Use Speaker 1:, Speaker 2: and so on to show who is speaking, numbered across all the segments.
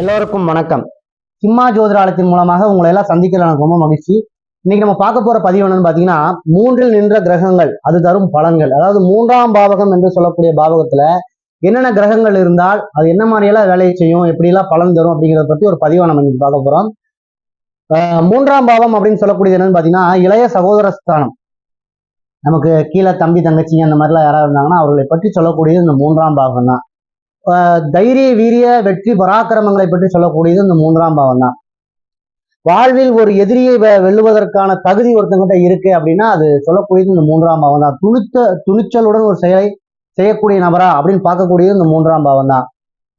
Speaker 1: எல்லோருக்கும் வணக்கம். சிம்மா ஜோதிராலயத்தின் மூலமாக உங்களை எல்லாம் சந்திக்கல எனக்கு ரொம்ப மகிழ்ச்சி. இன்னைக்கு நம்ம பார்க்க போற பதிவு என்னன்னு பாத்தீங்கன்னா மூன்றில் நின்ற கிரகங்கள் அது தரும் பலன்கள். அதாவது மூன்றாம் பாவகம் என்று சொல்லக்கூடிய பாவகத்துல என்னென்ன கிரகங்கள் இருந்தால் அது என்ன மாதிரியெல்லாம் வேலையை செய்யும் எப்படிலாம் பலன் தரும் அப்படிங்கிறத பத்தி ஒரு பதிவை நம்ம இன்னைக்கு பார்க்க போறோம். ஆஹ் மூன்றாம் பாவம் அப்படின்னு சொல்லக்கூடியது என்னன்னு பாத்தீங்கன்னா இளைய சகோதரஸ்தானம். நமக்கு கீழே தம்பி தங்கச்சி அந்த மாதிரிலாம் யாராவது இருந்தாங்கன்னா அவர்களை பற்றி சொல்லக்கூடியது இந்த மூன்றாம் பாவம் தான் தைரிய வீரிய வெற்றி பராக்கிரமங்களை பற்றி சொல்லக்கூடியது இந்த மூன்றாம் பாவம் தான். வாழ்வில் ஒரு எதிரியை வெல்லுவதற்கான தகுதி ஒருத்தங்கிட்ட இருக்கு அப்படின்னா அது சொல்லக்கூடியது இந்த மூன்றாம் பாவம் தான். துணித்த துணிச்சலுடன் ஒரு செயலை செய்யக்கூடிய நபரா அப்படின்னு பார்க்கக்கூடியது இந்த மூன்றாம் பாவம் தான்.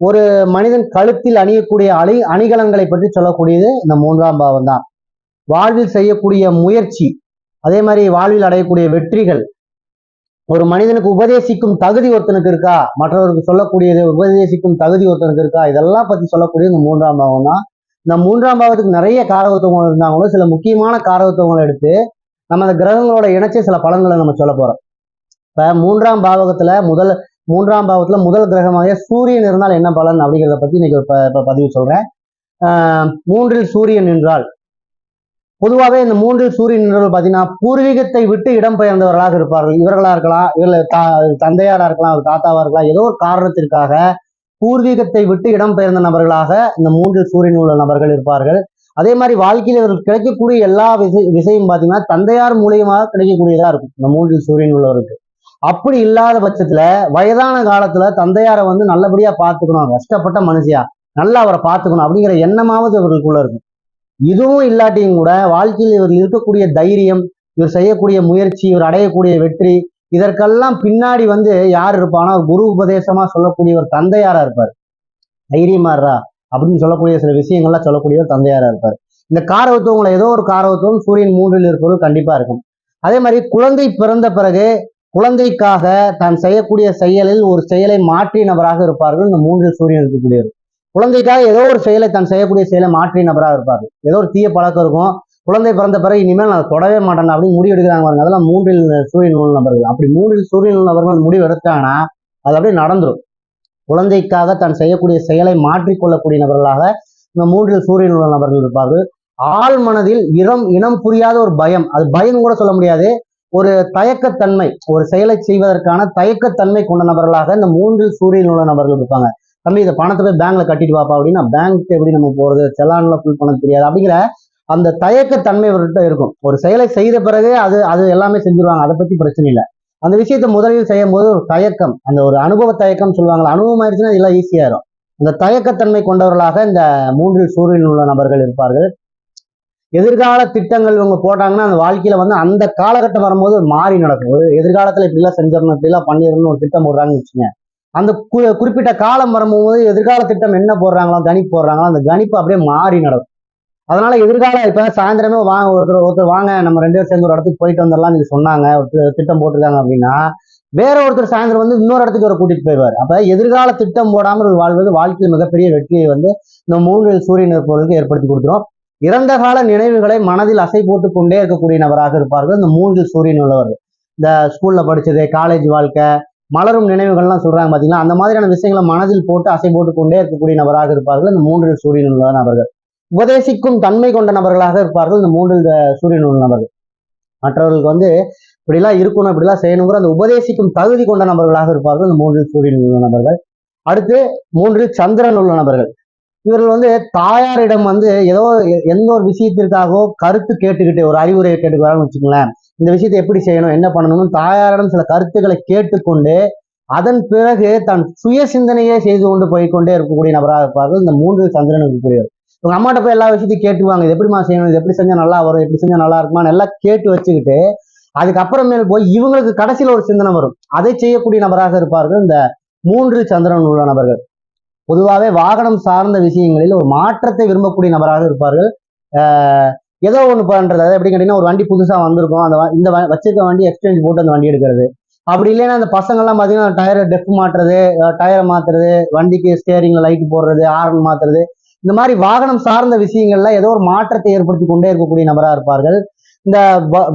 Speaker 1: ஒரு மனிதன் கழுத்தில் அணியக்கூடிய அணி அணிகலன்களை பற்றி சொல்லக்கூடியது இந்த மூன்றாம் பாவம் தான். வாழ்வில் செய்யக்கூடிய முயற்சி அதே மாதிரி வாழ்வில் அடையக்கூடிய வெற்றிகள் ஒரு மனிதனுக்கு உபதேசிக்கும் தகுதி ஒருத்தனுக்கு இருக்கா? மற்றவருக்கு சொல்லக்கூடியது உபதேசிக்கும் தகுதி ஒருத்தனுக்கு இருக்கா? இதெல்லாம் பத்தி சொல்லக்கூடிய இந்த மூன்றாம் பாவம் தான். இந்த மூன்றாம் பாவத்துக்கு நிறைய காரகத்துவங்கள் இருந்தாங்களோ சில முக்கியமான காரகத்துவங்களை எடுத்து நம்ம அந்த கிரகங்களோட இணைச்சு சில பலன்களை நம்ம சொல்ல போறோம். இப்ப மூன்றாம் பாவகத்துல முதல் மூன்றாம் பாவத்துல முதல் கிரகமாக சூரியன் இருந்தால் என்ன பலன் அப்படிங்கிறத பத்தி இன்னைக்கு பதிவு சொல்றேன். ஆஹ் மூன்றில் சூரியன் என்றால் பொதுவாகவே இந்த மூன்றில் சூரியன் நின்றவர்கள் பார்த்தீங்கன்னா பூர்வீகத்தை விட்டு இடம்பெயர்ந்தவர்களாக இருப்பார்கள். இவர்களா இருக்கலாம் இவர்கள் தா- தந்தையாரா இருக்கலாம் அவர் தாத்தாவா இருக்கலாம் ஏதோ ஒரு காரணத்திற்காக பூர்வீகத்தை விட்டு இடம்பெயர்ந்த நபர்களாக இந்த மூன்றில் சூரியன் உள்ள நபர்கள் இருப்பார்கள். அதே மாதிரி வாழ்க்கையில் இவர்கள் கிடைக்கக்கூடிய எல்லா விஷய விஷயம் பார்த்தீங்கன்னா தந்தையார் மூலியமாக கிடைக்கக்கூடியதா இருக்கும். இந்த மூன்றில் சூரியன் உள்ளவருக்கு. அப்படி இல்லாத பட்சத்துல வயதான காலத்துல தந்தையாரை வந்து நல்லபடியா பார்த்துக்கணும். கஷ்டப்பட்ட மனுஷியா நல்லா அவரை பார்த்துக்கணும் அப்படிங்கிற எண்ணமாவது இவர்களுக்குள்ள இருக்கும். இதுவும் இல்லாட்டியும் கூட வாழ்க்கையில் இவர் இருக்கக்கூடிய தைரியம் இவர் செய்யக்கூடிய முயற்சி இவர் அடையக்கூடிய வெற்றி இதற்கெல்லாம் பின்னாடி வந்து யார் இருப்பானா? குரு உபதேசமா சொல்லக்கூடிய ஒரு தந்தையாரா இருப்பார். தைரியமா அப்படின்னு சொல்லக்கூடிய சில விஷயங்கள்லாம் சொல்லக்கூடிய ஒரு தந்தையாரா இருப்பார். இந்த காரகத்துவங்களை ஏதோ ஒரு காரவத்துவம் சூரியன் மூன்றில் இருப்பது கண்டிப்பா இருக்கும். அதே மாதிரி குழந்தை பிறந்த பிறகு குழந்தைக்காக தான் செய்யக்கூடிய செயலில் ஒரு செயலை மாற்றிய நபராக இருப்பார்கள் இந்த மூன்றில் சூரியன் இருக்கக்கூடியவர். குழந்தைக்காக ஏதோ ஒரு செயலை தான் செய்யக்கூடிய செயலை மாற்றிய நபராக இருப்பார். ஏதோ ஒரு தீய பழக்கம் இருக்கும். குழந்தை பிறந்த பிறகு இனிமேல் நான் தொடவே மாட்டேன் அப்படின்னு முடிவு எடுக்கிறாங்க பாருங்க. அதெல்லாம் மூன்றில் சூரியன் உள்ள நபர்கள். அப்படி மூன்றில் சூரியன் உள்ள நபர்கள் முடிவு எடுத்தாங்கன்னா அது அப்படியே நடந்துடும் குழந்தைக்காக தான் செய்யக்கூடிய செயலை மாற்றிக்கொள்ளக்கூடிய நபர்களாக இந்த மூன்றில் சூரியன் உள்ள நபர்கள் இருப்பார்கள். ஆள் மனதில் இனம் இனம் புரியாத ஒரு பயம். அது பயம் கூட சொல்ல முடியாது. ஒரு தயக்கத்தன்மை ஒரு செயலை செய்வதற்கான தயக்கத்தன்மை கொண்ட நபர்களாக இந்த மூன்றில் சூரியன் உள்ள நபர்கள் இருப்பாங்க. தம்பி இந்த பணத்தை போய் பேங்க்ல கட்டிட்டு வாப்பா அப்படின்னா பேங்க் எப்படி நம்ம போறது? செலான்ல ஃபுல் பண்ண தெரியாது. அப்படிங்கிற அந்த தயக்கத்தன்மை இவர்கிட்ட இருக்கும். ஒரு செயலை செய்த பிறகு அது அது எல்லாமே செஞ்சுருவாங்க. அதை பத்தி பிரச்சனை இல்லை. அந்த விஷயத்த முதலில் செய்யும் போது ஒரு தயக்கம் அந்த ஒரு அனுபவ தயக்கம் சொல்லுவாங்களா அனுபவம் ஆயிடுச்சுன்னா எல்லாம் ஈஸியாயிரும் இந்த தயக்கத்தன்மை கொண்டவர்களாக இந்த மூன்றில் சூழலில் உள்ள நபர்கள் இருப்பார்கள். எதிர்கால திட்டங்கள் இவங்க போட்டாங்கன்னா அந்த வாழ்க்கையில வந்து அந்த காலகட்டம் வரும்போது மாறி நடக்கும். ஒரு எதிர்காலத்துல இப்படிலாம் செஞ்சிடணும் இப்படிலாம் பண்ணிடணும்னு ஒரு திட்டம் போடுறாங்கன்னு வச்சுங்க அந்த கு- குறிப்பிட்ட காலம் வரும்போது எதிர்கால திட்டம் என்ன போடுறாங்களோ கணிப்பு போடுறாங்களோ அந்த கணிப்பு அப்படியே மாறி நடக்கும். அதனால எதிர்கால இப்ப சாயந்தரமே வாங்க ஒருத்தர் ஒருத்தர் வாங்க நம்ம ரெண்டு பேரும் சேர்ந்து ஒரு இடத்துக்கு போயிட்டு வந்துடலாம் நீங்க சொன்னாங்க ஒரு திட்டம் போட்டிருக்காங்க அப்படின்னா வேற ஒருத்தர் சாயந்தரம் வந்து இன்னொரு இடத்துக்கு ஒரு கூட்டிட்டு போயிடுவார். அப்ப எதிர்கால திட்டம் போடாமல் ஒரு வாழ்வது வாழ்க்கையில் மிகப்பெரிய வெற்றியை வந்து இந்த மூன்று சூரியன் இருப்பவர்களுக்கு ஏற்படுத்தி கொடுத்துரும் இறந்த கால நினைவுகளை மனதில் அசை போட்டு கொண்டே இருக்கக்கூடிய நபராக இருப்பார்கள். இந்த மூன்று சூரியன் உள்ளவர்கள். இந்த ஸ்கூல்ல படிச்சது காலேஜ் வாழ்க்கை மலரும் நினைவுகள்லாம் சொல்றாங்க பாத்தீங்கன்னா அந்த மாதிரியான விஷயங்களை மனதில் போட்டு அசை போட்டு கொண்டே இருக்கக்கூடிய நபராக இருப்பார்கள் இந்த மூன்றில் சூரியன் உள்ள நபர்கள். உபதேசிக்கும் தன்மை கொண்ட நபர்களாக இருப்பார்கள் இந்த மூன்றில் சூரியன் உள்ள நபர்கள். மற்றவர்களுக்கு வந்து இப்படிலாம் இருக்கணும் இப்படிலாம் செய்யணுங்கிற அந்த உபதேசிக்கும் தகுதி கொண்ட நபர்களாக இருப்பார்கள் இந்த மூன்றில் சூரியன் உள்ள நபர்கள். அடுத்து மூன்றில் சந்திரன் உள்ள நபர்கள். இவர்கள் வந்து தாயாரிடம் வந்து ஏதோ எந்த ஒரு விஷயத்திற்காகவோ கருத்து கேட்டுக்கிட்டு ஒரு அறிவுரை கேட்டுக்கிறாங்கன்னு வச்சுக்கோங்களேன். இந்த விஷயத்தை எப்படி செய்யணும் என்ன பண்ணணும்னு தாயாரிடம் சில கருத்துக்களை கேட்டுக்கொண்டு அதன் பிறகு தன் சுய சிந்தனையே செய்து கொண்டு போய்க்கொண்டே இருக்கக்கூடிய நபராக இருப்பார்கள். இந்த மூன்று சந்திரன் இருக்கக்கூடியவர் உங்க அம்மாட்ட போய் எல்லா விஷயத்தையும் கேட்டுவாங்க இது எப்படிமா செய்யணும்? இது எப்படி செஞ்சா நல்லா வரும்? எப்படி செஞ்சா நல்லா இருக்குமான்னு எல்லாம் கேட்டு வச்சுக்கிட்டு அதுக்கப்புறமேல் போய் இவங்களுக்கு கடைசியில் ஒரு சிந்தனை வரும். அதை செய்யக்கூடிய நபராக இருப்பார்கள் இந்த மூன்று சந்திரன் உள்ள நபர்கள். பொதுவாகவே வாகனம் சார்ந்த விஷயங்களில் ஒரு மாற்றத்தை விரும்பக்கூடிய நபராக இருப்பார்கள். ஆஹ் ஏதோ ஒன்று பண்றது. அது எப்படி கேட்டிங்கன்னா ஒரு வண்டி புதுசாக வந்திருக்கும். அந்த இந்த வச்சிருக்க வண்டி எக்ஸ்சேஞ்ச் போட்டு அந்த வண்டி எடுக்கிறது. அப்படி இல்லைன்னா அந்த பசங்கள்லாம் பார்த்தீங்கன்னா டயரை டெஃப் மாற்றுறது டயரை மாத்துறது வண்டிக்கு ஸ்டேரிங்ல லைட் போடுறது ஆரன் மாத்துறது. இந்த மாதிரி வாகனம் சார்ந்த விஷயங்கள்ல ஏதோ ஒரு மாற்றத்தை ஏற்படுத்தி கொண்டே இருக்கக்கூடிய நபராக இருப்பார்கள். இந்த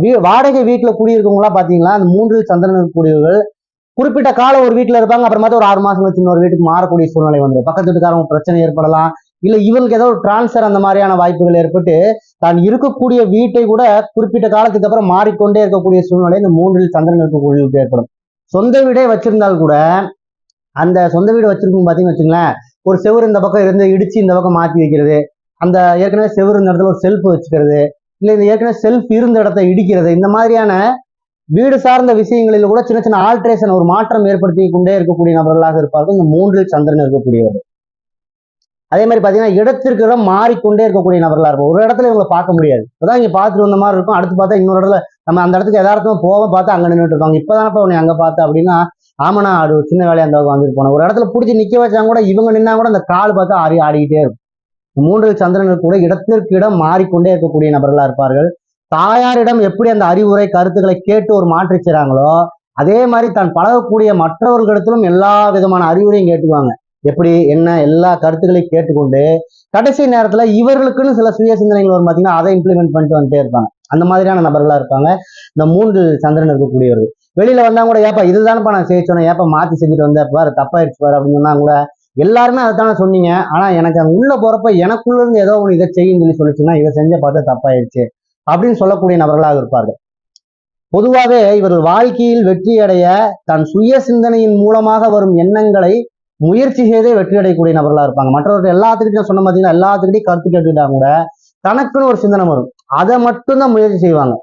Speaker 1: வீ- வாடகை வீட்டில் குடியிருக்கவங்களாம் பாத்தீங்களா அந்த மூன்று சந்திரன் இருக்கக்கூடியவர்கள் குறிப்பிட்ட காலம் ஒரு வீட்டுல இருப்பாங்க அப்புறமா ஒரு ஆறு மாசம் வச்சு இன்னொரு வீட்டுக்கு மாறக்கூடிய சூழ்நிலை வந்துடும் பக்கத்து வீட்டுக்காரங்க பிரச்சனை ஏற்படலாம். இல்ல இவங்களுக்கு ஏதோ ஒரு டிரான்ஸ்ஃபர் அந்த மாதிரியான வாய்ப்புகள் ஏற்பட்டு தான் இருக்கக்கூடிய வீட்டை கூட குறிப்பிட்ட காலத்துக்கு அப்புறம் மாறிக்கொண்டே இருக்கக்கூடிய சூழ்நிலை இந்த மூன்றில் சந்திரன் இருக்கக்கூடிய ஏற்படும். சொந்த வீடே வச்சிருந்தால் கூட அந்த சொந்த வீடு வச்சிருக்கும் பார்த்தீங்கன்னு வச்சுங்களேன் ஒரு செவரு இந்த பக்கம் இருந்து இடிச்சு இந்த பக்கம் மாற்றி வைக்கிறது அந்த ஏற்கனவே செவுரு இந்த இடத்துல ஒரு செல்ஃப் வச்சுக்கிறது இல்லை இந்த ஏற்கனவே செல்ஃப் இருந்த இடத்த இடிக்கிறது இந்த மாதிரியான வீடு சார்ந்த விஷயங்களில் கூட சின்ன சின்ன ஆல்ட்ரேஷன் ஒரு மாற்றம் ஏற்படுத்தி கொண்டே இருக்கக்கூடிய நபர்களாக இருப்பார்கள் இந்த மூன்றில் சந்திரன் இருக்கக்கூடியவர் அதே மாதிரி பார்த்தீங்கன்னா இடத்திற்கு இடம் மாறிக்கொண்டே இருக்கக்கூடிய நபர்களாக இருக்கும் ஒரு இடத்துல இவங்களை பார்க்க முடியாது. இப்போதான் இங்கே பார்த்துட்டு வந்த மாதிரி இருக்கும். அடுத்து பார்த்தா இன்னொரு இடத்துல நம்ம அந்த இடத்துக்கு எதார்த்தமாக போக பார்த்தா அங்கே நின்றுட்டு இருப்பாங்க. இப்போதானப்பா உன்னை அங்கே பார்த்தா அப்படின்னா ஆமாண்ணா அது ஒரு சின்ன வேலையாக அந்த பக்கம் வந்துட்டு போனேன். ஒரு இடத்துல பிடிச்சி நிற்க வச்சாங்க கூட இவங்க நின்னா கூட அந்த கால் பார்த்தா ஆடி ஆடிக்கிட்டே இருக்கும். மூன்று சந்திரன் கூட இடத்திற்கு இடம் மாறிக்கொண்டே இருக்கக்கூடிய நபர்களா இருப்பார்கள். தாயாரிடம் எப்படி அந்த அறிவுரை கருத்துக்களை கேட்டு ஒரு மாற்றிச்சிறாங்களோ அதே மாதிரி தான் பழகக்கூடிய மற்றவர்களிடத்திலும் எல்லா விதமான அறிவுரையும் கேட்டுக்குவாங்க. எப்படி என்ன எல்லா கருத்துக்களையும் கேட்டுக்கொண்டு கடைசி நேரத்துல இவர்களுக்குன்னு சில சுய சிந்தனைகள் வரும் பார்த்தீங்கன்னா அதை இம்ப்ளிமெண்ட் பண்ணிட்டு வந்துட்டே இருப்பாங்க. அந்த மாதிரியான நபர்களா இருப்பாங்க. இந்த மூன்று சந்திரன் இருக்கக்கூடியவர்கள். வெளியில வந்தா கூட ஏப்பா இதுதானப்பா நான் செய்ய சொன்னேன். ஏப்பா மாத்தி செஞ்சுட்டு வந்தேன். பாரு தப்பாயிடுச்சு பாரு அப்படின்னு சொன்னா கூட எல்லாருமே அதுதானே சொன்னீங்க. ஆனா எனக்கு அங்க உள்ள போறப்ப எனக்குள்ள இருந்து ஏதோ ஒன்று இதை செய்யும் சொல்லி சொல்லிச்சுன்னா இதை செஞ்ச பார்த்தா தப்பாயிடுச்சு அப்படின்னு சொல்லக்கூடிய நபர்களாக இருப்பார்கள். பொதுவாகவே இவர்கள் வாழ்க்கையில் வெற்றி அடைய தன் சுய சிந்தனையின் மூலமாக வரும் எண்ணங்களை முயற்சி செய்தே வெற்றி அடையக்கூடிய நபர்களா இருப்பாங்க. மற்றவர்கள் எல்லாத்துக்கிட்டையும் சொன்ன பார்த்தீங்கன்னா எல்லாத்துக்கிட்டையும் கருத்து கேட்டுக்கிட்டா கூட தனக்குன்னு ஒரு சிந்தனை வரும். அதை மட்டும்தான் முயற்சி செய்வாங்க.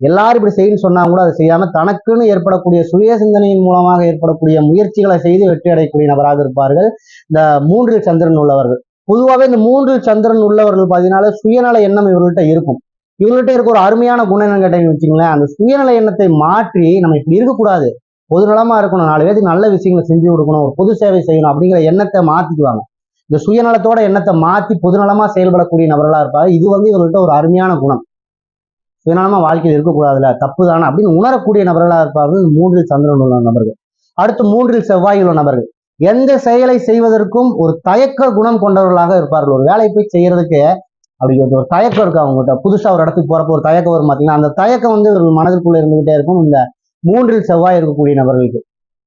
Speaker 1: எல்லாரும் இப்படி செய்யணும்னு சொன்னா கூட அதை செய்யாம தனக்குன்னு ஏற்படக்கூடிய சுய சிந்தனையின் மூலமாக ஏற்படக்கூடிய முயற்சிகளை செய்து வெற்றி அடையக்கூடிய நபராக இருப்பார்கள். இந்த மூன்றில் சந்திரன் உள்ளவர்கள். பொதுவாகவே இந்த மூன்றில் சந்திரன் உள்ளவர்கள் பார்த்தீங்கன்னா சுயநல எண்ணம் இவர்கள்ட்ட இருக்கும். இவங்கள்ட்ட இருக்க ஒரு அருமையான குணம் என்னன்னு கேட்டீங்கன்னு வச்சுங்களேன் அந்த சுயநல எண்ணத்தை மாற்றி நம்ம இப்படி இருக்கக்கூடாது. பொதுநலமா இருக்கணும். நாலு பேருக்கு நல்ல விஷயங்களை செஞ்சு கொடுக்கணும். ஒரு பொது சேவை செய்யணும் அப்படிங்கிற எண்ணத்தை மாத்திக்குவாங்க. இந்த சுயநலத்தோட எண்ணத்தை மாத்தி பொதுநலமா செயல்படக்கூடிய நபர்களா இருப்பாங்க. இது வந்து இவர்கள்ட்ட ஒரு அருமையான குணம். சுயநலமா வாழ்க்கையில் இருக்கக்கூடாதுல தப்பு தானே அப்படின்னு உணரக்கூடிய நபர்களா இருப்பார்கள் மூன்றில் சந்திரன் உள்ள நபர்கள். அடுத்து மூன்றில் செவ்வாய் உள்ள நபர்கள். எந்த செயலை செய்வதற்கும் ஒரு தயக்க குணம் கொண்டவர்களாக இருப்பார்கள். ஒரு வேலையை போய் செய்யறதுக்கு அப்படி ஒரு தயக்கம் இருக்கு அவங்ககிட்ட புதுசா ஒரு இடத்துக்கு போறப்போ ஒரு தயக்கம் வரும் பார்த்தீங்கன்னா அந்த தயக்கம் வந்து இவர்கள் மனதிற்குள்ள இருந்துகிட்டே இருக்கும். இந்த மூன்றில் செவ்வாய் இருக்கக்கூடிய நபர்களுக்கு.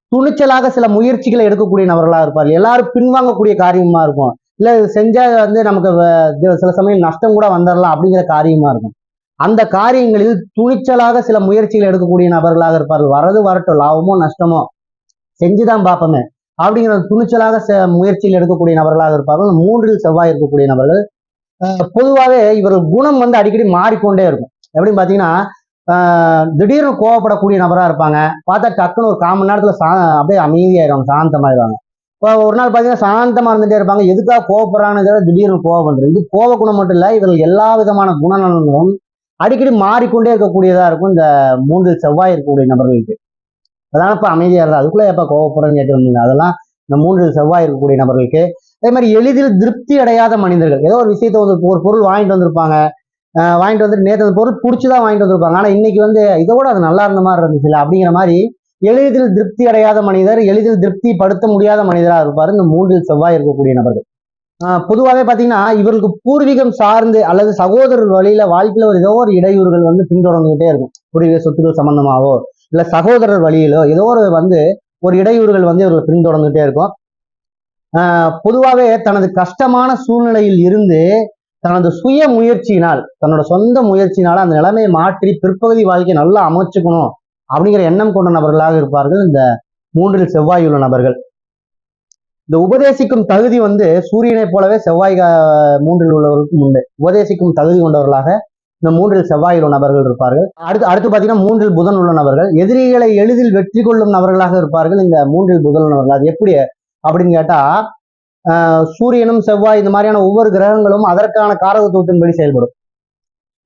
Speaker 1: துணிச்சலாக சில முயற்சிகளை எடுக்கக்கூடிய நபர்களாக இருப்பார். எல்லாரும் பின்வாங்கக்கூடிய காரியமா இருக்கும். இல்ல செஞ்சா வந்து நமக்கு சில சமயம் நஷ்டம் கூட வந்துடலாம் அப்படிங்கிற காரியமா இருக்கும். அந்த காரியங்களில் துணிச்சலாக சில முயற்சிகள் எடுக்கக்கூடிய நபர்களாக இருப்பார்கள். வரது வரட்டும் லாபமோ நஷ்டமோ செஞ்சுதான் பார்ப்போமே அப்படிங்கிற துணிச்சலாக செ- முயற்சிகள் எடுக்கக்கூடிய நபர்களாக இருப்பார்கள். மூன்றில் செவ்வாய் இருக்கக்கூடிய நபர்கள். பொதுவாகவே இவர்கள் குணம் வந்து அடிக்கடி மாறிக்கொண்டே இருக்கும். எப்படின்னு பார்த்தீங்கன்னா திடீர்னு கோவப்படக்கூடிய நபராக இருப்பாங்க. பார்த்தா டக்குன்னு ஒரு கால் மணி நேரத்தில் சா அப்படியே அமைதியாயிருவாங்க சாந்தமாயிருவாங்க இப்போ ஒரு நாள் பார்த்தீங்கன்னா சாந்தமாக இருந்துகிட்டே இருப்பாங்க. எதுக்காக கோவப்படுறாங்கிறத திடீர்னு கோவம் பண்ணுறது இது கோவ குணம் மட்டும் இல்லை இவர்கள் எல்லா விதமான குணநலன்களும் அடிக்கடி மாறிக்கொண்டே இருக்கக்கூடியதா இருக்கும் இந்த மூன்று செவ்வாய் இருக்கக்கூடிய நபர்களுக்கு. அதெல்லாம் இப்போ அமைதியாக இருந்தால் அதுக்குள்ளே எப்போ கோவப்படுறேன்னு கேட்குறீங்க அதெல்லாம் இந்த மூன்று செவ்வாய் இருக்கக்கூடிய நபர்களுக்கு. அதே மாதிரி எளிதில் திருப்தி அடையாத மனிதர்கள். ஏதோ ஒரு விஷயத்த வந்து ஒரு பொருள் வாங்கிட்டு வந்திருப்பாங்க. வாங்கிட்டு வந்துட்டு நேற்று அந்த பொருள் பிடிச்சி தான் வாங்கிட்டு வந்திருப்பாங்க. ஆனால் இன்னைக்கு வந்து இதை விட அது நல்லா இருந்த மாதிரி இருந்துச்சுல்ல அப்படிங்கிற மாதிரி எளிதில் திருப்தி அடையாத மனிதர் எளிதில் திருப்தி படுத்த முடியாத மனிதராக இருப்பார் இந்த மூன்றில் செவ்வாய் இருக்கக்கூடிய நபர்கள். பொதுவாகவே பார்த்தீங்கன்னா இவருக்கு பூர்வீகம் சார்ந்து அல்லது சகோதரர் வழியில வாழ்க்கையில ஒரு ஏதோ ஒரு இடையூறுகள் வந்து பின்தொடர்ந்துகிட்டே இருக்கும். பூர்வீக சொத்துக்கள் சம்பந்தமாவோ இல்ல சகோதரர் வழியிலோ ஏதோ ஒரு வந்து ஒரு இடையூறுகள் வந்து இவர்கள் பின்தொடர்ந்துகிட்டே இருக்கும். ஆஹ் பொதுவாகவே தனது கஷ்டமான சூழ்நிலையில் இருந்து தனது சுய முயற்சியினால் தன்னோட சொந்த முயற்சியினால் அந்த நிலைமையை மாற்றி பிற்பகுதி வாழ்க்கையை நல்லா அமைச்சுக்கணும் அப்படிங்கிற எண்ணம் கொண்ட நபர்களாக இருப்பார்கள் இந்த மூன்றில் செவ்வாய் உள்ள நபர்கள். இந்த உபதேசிக்கும் தகுதி வந்து சூரியனைப் போலவே செவ்வாய் மூன்றில் உள்ளவர்களுக்கும் உண்டு. உபதேசிக்கும் தகுதி கொண்டவர்களாக இந்த மூன்றில் செவ்வாய் உள்ள நபர்கள் இருப்பார்கள். அடுத்து அடுத்து பார்த்தீங்கன்னா மூன்றில் புதன் உள்ள நபர்கள். எதிரிகளை எளிதில் வெற்றி கொள்ளும் நபர்களாக இருப்பார்கள் இந்த மூன்றில் புதன் நபர்கள். அது எப்படி அப்படின்னு கேட்டா சூரியனும் செவ்வாய் இந்த மாதிரியான ஒவ்வொரு கிரகங்களும் அதற்கான காரகத்துவத்தின்படி செயல்படும்.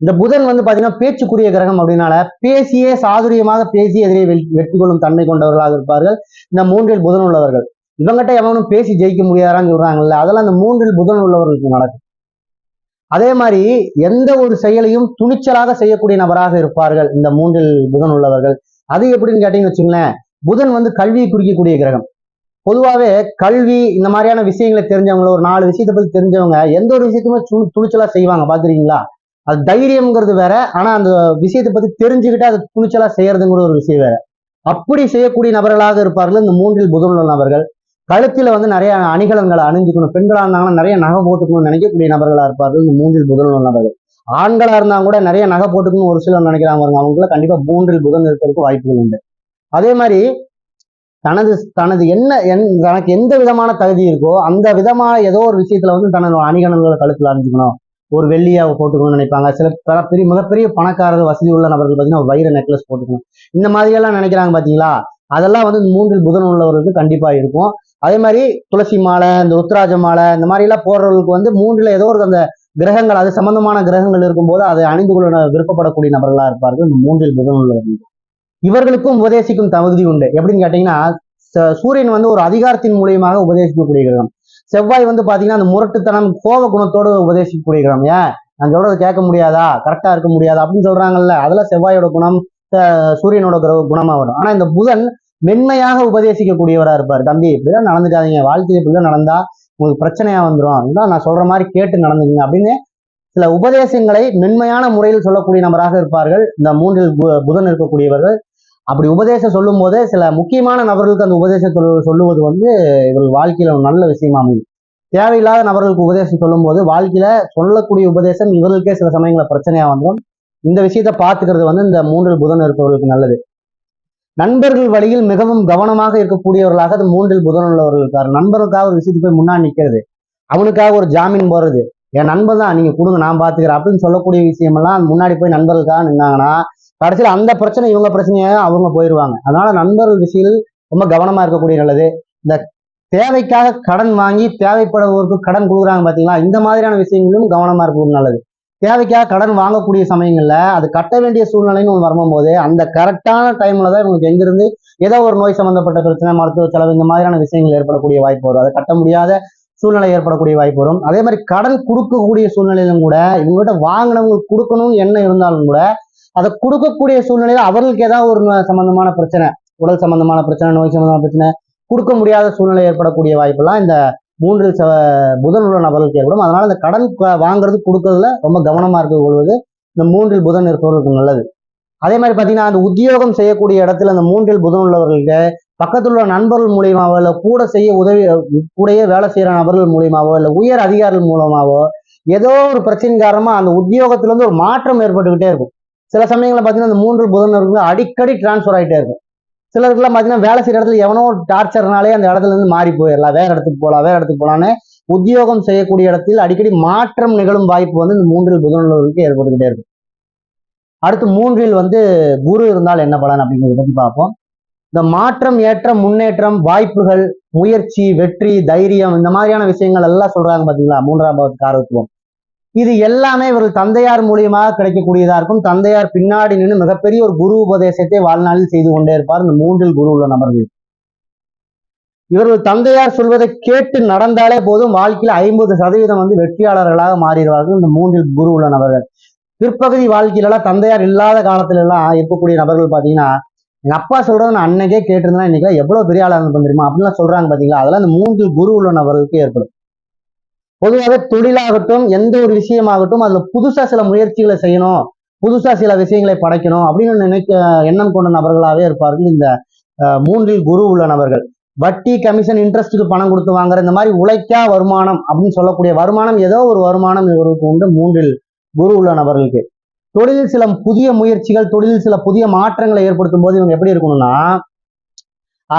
Speaker 1: இந்த புதன் வந்து பாத்தீங்கன்னா பேச்சுக்குரிய கிரகம் அப்படின்னால பேசியே சாதுரியமாக பேசி எதிரே வெற்றி கொள்ளும் தன்மை கொண்டவர்களாக இருப்பார்கள். இந்த மூன்றில் புதன் உள்ளவர்கள். இவங்ககிட்ட எவனும் பேசி ஜெயிக்க முடியாதான்னு சொல்றாங்கல்ல அதெல்லாம் அந்த மூன்றில் புதன் உள்ளவர்களுக்கு நடக்கும். அதே மாதிரி எந்த ஒரு செயலையும் துணிச்சலாக செய்யக்கூடிய நபராக இருப்பார்கள் இந்த மூன்றில் புதன் உள்ளவர்கள். அது எப்படின்னு கேட்டீங்கன்னு வச்சுங்களேன் புதன் வந்து கல்வியை குறிக்கக்கூடிய கிரகம். பொதுவாகவே கல்வி இந்த மாதிரியான விஷயங்களை தெரிஞ்சவங்கள ஒரு நாலு விஷயத்தை பத்தி தெரிஞ்சவங்க எந்த ஒரு விஷயத்தையுமே துணி துணிச்சலா செய்வாங்க பாத்துறீங்களா அது தைரியம்ங்கிறது வேற ஆனா அந்த விஷயத்தை பத்தி தெரிஞ்சுக்கிட்டு அது துணிச்சலாக செய்யறதுங்கிற ஒரு விஷயம் வேற. அப்படி செய்யக்கூடிய நபர்களாக இருப்பார்கள் இந்த மூன்றில் புதனுள்ள நபர்கள். கழுத்தில் வந்து நிறைய அணிகலன்களை அணிஞ்சுக்கணும் பெண்களாக இருந்தாங்கன்னா நிறைய நகை போட்டுக்கணும்னு நினைக்கக்கூடிய நபர்களா இருப்பார்கள் இந்த மூன்றில் புதன் நபர்கள். ஆண்களாக இருந்தால் கூட நிறைய நகை போட்டுக்கணும்னு ஒரு சிலர் நினைக்கிறாங்க பாருங்க கண்டிப்பாக மூன்றில் புதன் இருக்கிறதுக்கு வாய்ப்புகள் உண்டு. அதே மாதிரி தனது தனது என்ன என் தனக்கு எந்த விதமான தகுதி இருக்கோ அந்த விதமான ஏதோ ஒரு விஷயத்துல வந்து தனது அணிகலன்களை கழுத்துல அணிஞ்சுக்கணும் ஒரு வெள்ளியா போட்டுக்கணும்னு நினைப்பாங்க. சில பெரிய மிகப்பெரிய பணக்காரர்கள் வசதி உள்ள நபர்கள் பார்த்தீங்கன்னா ஒரு வைர நெக்லஸ் போட்டுக்கணும். இந்த மாதிரி எல்லாம் நினைக்கிறாங்க பாத்தீங்களா அதெல்லாம் வந்து மூன்றில் புதன் உள்ளவர்களுக்கு கண்டிப்பா இருக்கும். அதே மாதிரி துளசி மாலை இந்த உத்ராஜ மாலை இந்த மாதிரி எல்லாம் போடுறவர்களுக்கு வந்து மூன்றில் ஏதோ ஒரு அந்த கிரகங்கள் அது சம்பந்தமான கிரகங்கள் இருக்கும்போது அதை அணிந்து கொள்ள விருப்பப்படக்கூடிய நபர்களா இருப்பார்கள். இந்த மூன்றில் புதன் உள்ளவர்கள் இவர்களுக்கும் உபதேசிக்கும் தகுதி உண்டு. எப்படின்னு கேட்டீங்கன்னா ச- சூரியன் வந்து ஒரு அதிகாரத்தின் மூலியமாக உபதேசிக்கக்கூடிய கிரகம் செவ்வாய் வந்து பாத்தீங்கன்னா அந்த முரட்டுத்தனம் கோப குணத்தோடு உபதேசிக்கக்கூடிய கிரகம் ஏன்? நான் சொல்றது கேட்க முடியாதா? கரெக்டா இருக்க முடியாதா? அப்படின்னு சொல்றாங்கல்ல. அதெல்லாம் செவ்வாயோட குணம் சூரியனோட கிரக குணமா வரும். ஆனா இந்த புதன் மென்மையாக உபதேசிக்கக்கூடியவரா இருப்பார். தம்பி இப்படிதான் நடந்துக்காதீங்க. வாழ்க்கையில் இப்படிதான் நடந்தா உங்களுக்கு பிரச்சனையா வந்துடும் இதான் நான் சொல்ற மாதிரி கேட்டு நடந்துக்கங்க அப்படின்னு சில உபதேசங்களை மென்மையான முறையில் சொல்லக்கூடிய நபராக இருப்பார்கள். இந்த மூன்றில் பு- புதன் இருக்கக்கூடியவர்கள். அப்படி உபதேசம் சொல்லும் போதே சில முக்கியமான நபர்களுக்கு அந்த உபதேசம் சொல்லுவது வந்து இவர்கள் வாழ்க்கையில ஒரு நல்ல விஷயமா அமையும். தேவையில்லாத நபர்களுக்கு உபதேசம் சொல்லும் போது வாழ்க்கையில சொல்லக்கூடிய உபதேசம் இவர்களுக்கே சில சமயங்களில் பிரச்சனையா வந்துடும் இந்த விஷயத்தை பார்த்துக்கிறது வந்து இந்த மூன்றில் புதன் இருப்பவர்களுக்கு நல்லது. நண்பர்கள் வழியில் மிகவும் கவனமாக இருக்கக்கூடியவர்களாக அது மூன்றில் புதன் உள்ளவர்கள் இருக்காரு. நண்பர்களுக்காக ஒரு விஷயத்துக்கு போய் முன்னாடி நிற்கிறது அவனுக்காக ஒரு ஜாமீன் போடுறது என் நண்பர் தான் நீங்க கொடுங்க நான் பாத்துக்கிறேன் அப்படின்னு சொல்லக்கூடிய விஷயமெல்லாம் முன்னாடி போய் நண்பர்களுக்காக நின்னாங்கன்னா கடைசியில் அந்த பிரச்சனை இவங்க பிரச்சனையாக அவங்க போயிடுவாங்க அதனால நண்பர்கள் விஷயத்தில் ரொம்ப கவனமா இருக்கக்கூடிய நல்லது இந்த தேவைக்காக கடன் வாங்கி தேவைப்படுவோருக்கு கடன் கொடுக்குறாங்க பார்த்தீங்களா இந்த மாதிரியான விஷயங்களும் கவனமாக இருக்கிறது நல்லது. தேவைக்காக கடன் வாங்கக்கூடிய சமயங்களில் அது கட்ட வேண்டிய சூழ்நிலைன்னு ஒன்று வரும்போது அந்த கரெக்டான டைமில் தான் இவங்களுக்கு எங்கிருந்து ஏதோ ஒரு நோய் சம்மந்தப்பட்ட பிரச்சனை மருத்துவ செலவு இந்த மாதிரியான விஷயங்கள் ஏற்படக்கூடிய வாய்ப்பு வரும். அதை கட்ட முடியாத சூழ்நிலை ஏற்படக்கூடிய வாய்ப்பு வரும். அதே மாதிரி கடன் கொடுக்கக்கூடிய சூழ்நிலையிலும் கூட இவங்ககிட்ட வாங்கினவங்களுக்கு கொடுக்கணும் என்ன இருந்தாலும் கூட அதை கொடுக்கக்கூடிய சூழ்நிலையில அவர்களுக்கு ஏதாவது ஒரு சம்பந்தமான பிரச்சனை உடல் சம்பந்தமான பிரச்சனை நோய் சம்பந்தமான பிரச்சனை கொடுக்க முடியாத சூழ்நிலை ஏற்படக்கூடிய வாய்ப்பெல்லாம் இந்த மூன்றில் ச புதன் உள்ள நபர்களுக்கு ஏற்படும். அதனால இந்த கடன் வாங்குறது கொடுக்கறதுல ரொம்ப கவனமா இருக்க கொள்வது இந்த மூன்றில் புதன் இருப்பவர்களுக்கு நல்லது. அதே மாதிரி பாத்தீங்கன்னா அந்த உத்தியோகம் செய்யக்கூடிய இடத்துல அந்த மூன்றில் புதன் உள்ளவர்களுக்கு பக்கத்துல உள்ள நண்பர்கள் மூலியமாவோ இல்ல கூட செய்ய உதவி கூடயே வேலை செய்யற நபர்கள் மூலியமாவோ இல்ல உயர் அதிகாரிகள் மூலமாவோ ஏதோ ஒரு பிரச்சனை காரணமா அந்த உத்தியோகத்துல இருந்து ஒரு மாற்றம் ஏற்பட்டுக்கிட்டே இருக்கும். சில சமயங்களில் பார்த்தீங்கன்னா அந்த மூன்று புதன் அடிக்கடி டிரான்ஸ்ஃபர் ஆகிட்டே இருக்கும். சிலருக்குலாம் பார்த்தீங்கன்னா வேலை செய்கிற இடத்துல எவனோ டார்ச்சர்னாலே அந்த இடத்துல இருந்து மாறி போயிடலாம். வேற இடத்துக்கு போகலாம் வேற இடத்துக்கு போகலான்னு உத்தியோகம் செய்யக்கூடிய இடத்தில் அடிக்கடி மாற்றம் நிகழும் வாய்ப்பு வந்து இந்த மூன்றில் புதனவர்களுக்கு ஏற்பட்டுக்கிட்டே இருக்கும். அடுத்து மூன்றில் வந்து குரு இருந்தால் என்ன பலன் அப்படிங்கிறத பத்தி பார்ப்போம். இந்த மாற்றம் ஏற்றம் முன்னேற்றம் வாய்ப்புகள் முயற்சி வெற்றி தைரியம் இந்த மாதிரியான விஷயங்கள் எல்லாம் சொல்றாங்க பாத்தீங்களா? மூன்றாம் பாவத்துக்கு ஆர்வத்துவம் இது எல்லாமே இவர்கள் தந்தையார் மூலியமாக கிடைக்கக்கூடியதா இருக்கும். தந்தையார் பின்னாடி நின்று மிகப்பெரிய ஒரு குரு உபதேசத்தை வாழ்நாளில் செய்து கொண்டே இருப்பார். இந்த மூன்றில் குரு உள்ள நபர்கள். இவர்கள் தந்தையார் சொல்வதை கேட்டு நடந்தாலே போதும். வாழ்க்கையில ஐம்பது சதவீதம் வந்து வெற்றியாளர்களாக மாறிடுவார்கள். இந்த மூன்றில் குரு உள்ள நபர்கள். பிற்பகுதி வாழ்க்கையில எல்லாம் தந்தையார் இல்லாத காலத்துல எல்லாம் இருக்கக்கூடிய நபர்கள் பாத்தீங்கன்னா எங்க அப்பா சொல்றதை நான் அன்னைக்கே கேட்டிருந்தேன் இன்னைக்கு எவ்வளவு பெரிய ஆளாக இருந்திருப்பேன் தெரியுமா? அப்படின்லாம் சொல்றாங்க பாத்தீங்களா அதெல்லாம் இந்த மூன்றில் குரு உள்ள நபர்களுக்கு ஏற்படும். பொதுவாக தொழிலாகட்டும் எந்த ஒரு விஷயமாகட்டும் அதுல புதுசா சில முயற்சிகளை செய்யணும். புதுசா சில விஷயங்களை படைக்கணும் அப்படின்னு நினைக்க எண்ணம் கொண்ட நபர்களாகவே இருப்பார்கள். இந்த மூன்றில் குரு உள்ள நபர்கள். வட்டி கமிஷன் இன்ட்ரெஸ்ட்டுக்கு பணம் கொடுத்து வாங்குற இந்த மாதிரி உழைக்கா வருமானம் அப்படின்னு சொல்லக்கூடிய வருமானம் ஏதோ ஒரு வருமானம் இவருக்கு உண்டு மூன்றில் குரு உள்ள நபர்களுக்கு. தொழிலில் சில புதிய முயற்சிகள் தொழிலில் சில புதிய மாற்றங்களை ஏற்படுத்தும் போது இவங்க எப்படி இருக்கணும்னா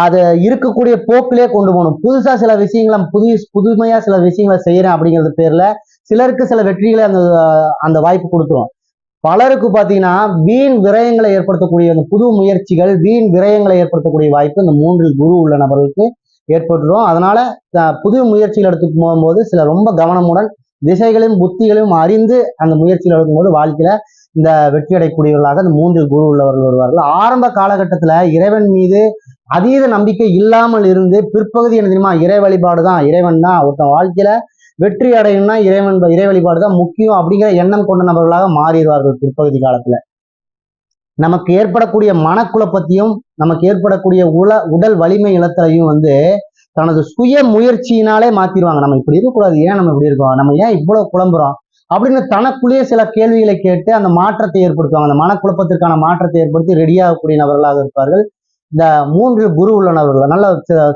Speaker 1: அதை இருக்கக்கூடிய போக்கிலே கொண்டு போகணும். புதுசா சில விஷயங்களை புது புதுமையா சில விஷயங்களை செய்யறேன் அப்படிங்கிறது பேர்ல சிலருக்கு சில வெற்றிகளை அந்த அந்த வாய்ப்பு கொடுத்துரும். பலருக்கு பாத்தீங்கன்னா வீண் விரயங்களை ஏற்படுத்தக்கூடிய அந்த புது முயற்சிகள் வீண் விரயங்களை ஏற்படுத்தக்கூடிய வாய்ப்பு இந்த மூன்றில் குரு உள்ள நபர்களுக்கு ஏற்பட்டுரும். அதனால புது முயற்சிகள் எடுத்து போகும்போது சில ரொம்ப கவனமுடன் திசைகளையும் புத்திகளையும் அறிந்து அந்த முயற்சியில் இருக்கும்போது வாழ்க்கையில இந்த வெற்றி அடையக்கூடியவர்களாக அந்த மூன்று குரு உள்ளவர்கள் வருவார்கள். ஆரம்ப காலகட்டத்துல இறைவன் மீது அதீத நம்பிக்கை இல்லாமல் இருந்து பிற்பகுதி என்ன தெரியுமா? இறை வழிபாடு தான். இறைவன் தான். ஒருத்தன் வாழ்க்கையில வெற்றி அடையணும்னா இறைவன் இறை வழிபாடு தான் முக்கியம் அப்படிங்கிற எண்ணம் கொண்ட நபர்களாக மாறிடுவார்கள் பிற்பகுதி காலத்துல. நமக்கு ஏற்படக்கூடிய மனக்குழப்பத்தையும் நமக்கு ஏற்படக்கூடிய உல உடல் வலிமை இழத்தலையும் வந்து தனது சுய முயற்சியினாலே மாத்திடுவாங்க நம்ம இப்படி இருக்கக்கூடாது. ஏன் நம்ம இப்படி இருக்கோம்? நம்ம ஏன் இவ்வளவு குழம்புறோம் அப்படின்னு தனக்குள்ளேயே சில கேள்விகளை கேட்டு அந்த மாற்றத்தை ஏற்படுத்துவாங்க. அந்த மனக்குழப்பத்திற்கான மாற்றத்தை ஏற்படுத்தி ரெடியாகக்கூடிய நபர்களாக இருப்பார்கள். இந்த மூன்று குரு உள்ள நபர்கள் நல்ல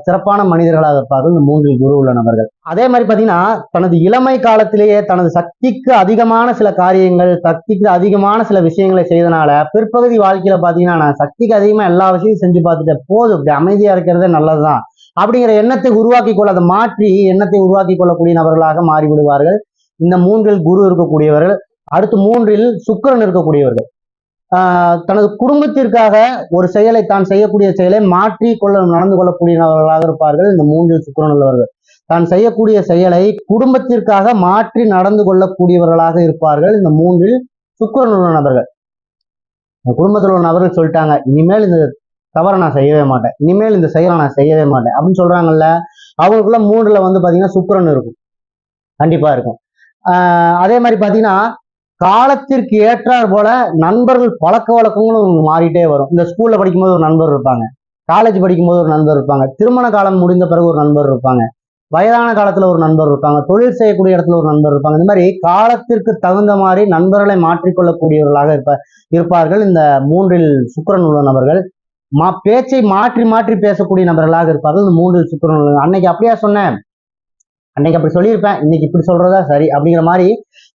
Speaker 1: சிறப்பான மனிதர்களாக இருப்பார்கள். இந்த மூன்று குரு உள்ள நபர்கள் அதே மாதிரி பார்த்தீங்கன்னா தனது இளமை காலத்திலேயே தனது சக்திக்கு அதிகமான சில காரியங்கள் சக்திக்கு அதிகமான சில விஷயங்களை செய்தனால பிற்பகுதி வாழ்க்கையில பாத்தீங்கன்னா நான் சக்திக்கு அதிகமா எல்லா விஷயத்தையும் செஞ்சு பார்த்துட்டேன். போதும். இப்படி அமைதியா இருக்கிறதே நல்லதுதான். அப்படிங்கிற எண்ணத்தை உருவாக்கி கொள்ள அதை மாற்றி எண்ணத்தை உருவாக்கி கொள்ளக்கூடிய நபர்களாக மாறிவிடுவார்கள். இந்த மூன்றில் குரு இருக்கக்கூடியவர்கள் அடுத்து மூன்றில் சுக்கரன் இருக்கக்கூடியவர்கள். ஆஹ் தனது குடும்பத்திற்காக ஒரு செயலை தான் செய்யக்கூடிய செயலை மாற்றி கொள்ள நடந்து கொள்ளக்கூடியவர்களாக இருப்பார்கள். இந்த மூன்றில் சுக்கரன் உள்ளவர்கள். தான் செய்யக்கூடிய செயலை குடும்பத்திற்காக மாற்றி நடந்து கொள்ளக்கூடியவர்களாக இருப்பார்கள். இந்த மூன்றில் சுக்கரன் உள்ள நபர்கள். இந்த குடும்பத்தில் உள்ள நபர்கள் சொல்லிட்டாங்க இனிமேல் இந்த தவறை நான் செய்யவே மாட்டேன். இனிமேல் இந்த செயலை நான் செய்யவே மாட்டேன். அப்படின்னு சொல்றாங்கல்ல அவங்களுக்குள்ள மூன்றுல வந்து பாத்தீங்கன்னா சுக்கிரன் இருக்கும். கண்டிப்பா இருக்கும். ஆஹ் அதே மாதிரி பாத்தீங்கன்னா காலத்திற்கு ஏற்றாற் போல நண்பர்கள் பழக்க வழக்கங்களும் மாறிட்டே வரும். இந்த ஸ்கூல்ல படிக்கும்போது ஒரு நண்பர் இருப்பாங்க. காலேஜ் படிக்கும்போது ஒரு நண்பர் இருப்பாங்க. திருமண காலம் முடிந்த பிறகு ஒரு நண்பர் இருப்பாங்க. வயதான காலத்துல ஒரு நண்பர் இருப்பாங்க. தொழில் செய்யக்கூடிய இடத்துல ஒரு நண்பர் இருப்பாங்க. இந்த மாதிரி காலத்திற்கு தகுந்த மாதிரி நண்பர்களை மாற்றிக்கொள்ளக்கூடியவர்களாக இருப்ப இருப்பார்கள் இந்த மூன்றில் சுக்கரன் உள்ள நபர்கள். மா பேச்சை மாற்றி மாற்றி பேசக்கூடிய நபர்களாக இருப்பார்கள். இந்த மூன்று சுக்கிரன் அன்னைக்கு அப்படியா சொன்னேன். அன்னைக்கு அப்படி சொல்லியிருப்பேன். இன்னைக்கு இப்படி சொல்றதா சரி அப்படிங்கிற மாதிரி